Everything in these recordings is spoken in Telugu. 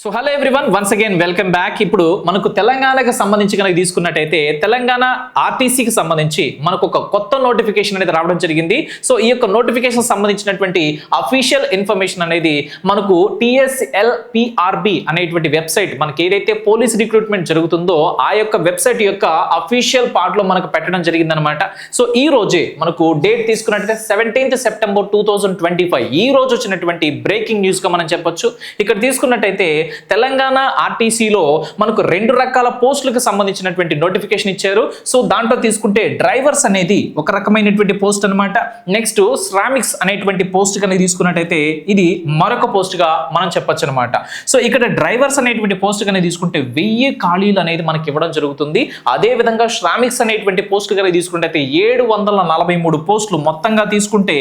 So hello everyone once again welcome back ఇప్పుడు మనకు తెలంగాణకు సంబంధించి కనుక తీసుకున్నట్టయితే తెలంగాణ ఆర్టీసీకి సంబంధించి మనకు ఒక కొత్త నోటిఫికేషన్ అనేది రావడం జరిగింది. సో ఈ యొక్క నోటిఫికేషన్ సంబంధించినటువంటి అఫీషియల్ ఇన్ఫర్మేషన్ అనేది మనకు టిఎస్ఎల్పిఆర్బి అనేటువంటి వెబ్సైట్ మనకి ఏదైతే పోలీస్ రిక్రూట్మెంట్ జరుగుతుందో ఆ యొక్క వెబ్సైట్ యొక్క అఫీషియల్ పార్ట్లో మనకు పెట్టడం జరిగిందనమాట సో ఈ రోజే మనకు డేట్ తీసుకున్నట్టయితే seventeenth September two thousand twenty five ఈ రోజు వచ్చినటువంటి బ్రేకింగ్ న్యూస్గా మనం చెప్పొచ్చు. ఇక్కడ తీసుకున్నట్టయితే తెలంగాణ ఆర్టీసీలో మనకు రెండు రకాల పోస్టులకు సంబంధించినటువంటి నోటిఫికేషన్ ఇచ్చారు. సో దాంట్లో తీసుకుంటే డ్రైవర్స్ అనేది ఒక రకమైనటువంటి పోస్ట్ అన్నమాట. నెక్స్ట్ శ్రామిక్స్ అనేటువంటి పోస్ట్ కనుక తీసుకున్నట్టయితే ఇది మరొక పోస్ట్గా మనం చెప్పొచ్చు అనమాట సో ఇక్కడ డ్రైవర్స్ అనేటువంటి పోస్ట్ కనుక తీసుకుంటే వెయ్యి ఖాళీలు అనేది మనకి ఇవ్వడం జరుగుతుంది. అదే విధంగా శ్రామిక్స్ అనేటువంటి పోస్ట్ కనుక తీసుకుంటే ఏడు వందల నలభై మూడు పోస్టులు మొత్తంగా తీసుకుంటే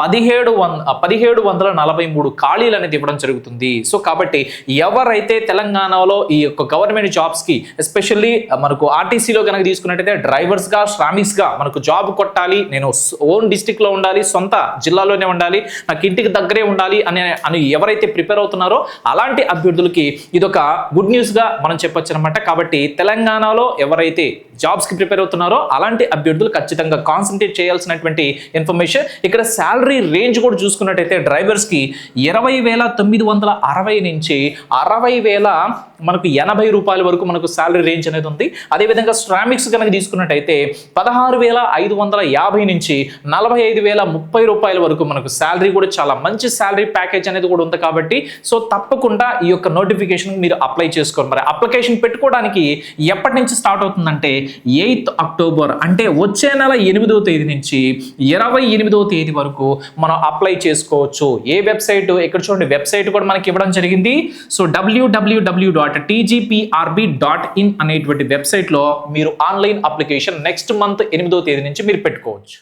పదిహేడు వంద పదిహేడు వందల నలభై మూడు ఖాళీలు అనేది ఇవ్వడం జరుగుతుంది. సో కాబట్టి ఎవరైతే తెలంగాణలో ఈ యొక్క గవర్నమెంట్ జాబ్స్కి ఎస్పెషల్లీ మనకు ఆర్టీసీలో కనుక తీసుకున్నట్టయితే డ్రైవర్స్గా శ్రామిక్స్గా మనకు జాబ్ కొట్టాలి నేను ఓన్ డిస్టిక్లో ఉండాలి సొంత జిల్లాలోనే ఉండాలి నాకు ఇంటికి దగ్గరే ఉండాలి అనే అని ఎవరైతే ప్రిపేర్ అవుతున్నారో అలాంటి అభ్యర్థులకి ఇదొక గుడ్ న్యూస్గా మనం చెప్పొచ్చు అనమాట కాబట్టి తెలంగాణలో ఎవరైతే జాబ్స్కి ప్రిపేర్ అవుతున్నారో అలాంటి అభ్యర్థులు ఖచ్చితంగా కాన్సన్ట్రేట్ చేయాల్సినటువంటి ఇన్ఫర్మేషన్ ఇక్కడ శాలరీ రేంజ్ కూడా చూసుకున్నట్టయితే డ్రైవర్స్కి ఇరవై వేల తొమ్మిది వందల అరవై నుంచి అరవై వేల మనకు ఎనభై రూపాయల వరకు మనకు శాలరీ రేంజ్ అనేది ఉంది. అదేవిధంగా శ్రామిక్స్ కనుక తీసుకున్నట్టయితే పదహారు వేల ఐదు వందల యాభై నుంచి నలభై ఐదు వేల ముప్పై రూపాయల వరకు మనకు శాలరీ కూడా చాలా మంచి శాలరీ ప్యాకేజ్ అనేది కూడా ఉంది కాబట్టి సో తప్పకుండా ఈ యొక్క నోటిఫికేషన్ మీరు అప్లై చేసుకోండి. మరి అప్లికేషన్ పెట్టుకోవడానికి ఎప్పటి నుంచి స్టార్ట్ అవుతుందంటే ఎయిత్ అక్టోబర్ అంటే వచ్చే నెల ఎనిమిదవ తేదీ నుంచి ఇరవై ఎనిమిదవ తేదీ వరకు మనం అప్లై చేసుకోవచ్చు. ఏ వెబ్సైట్ ఇక్కడ చూడండి? వెబ్సైట్ కూడా మనకి ఇవ్వడం జరిగింది. So WWW dot TGPRB dot in అనేటువంటి వెబ్సైట్లో మీరు ఆన్లైన్ అప్లికేషన్ నెక్స్ట్ మంత్ ఎనిమిదో తేదీ నుంచి మీరు పెట్టుకోవచ్చు.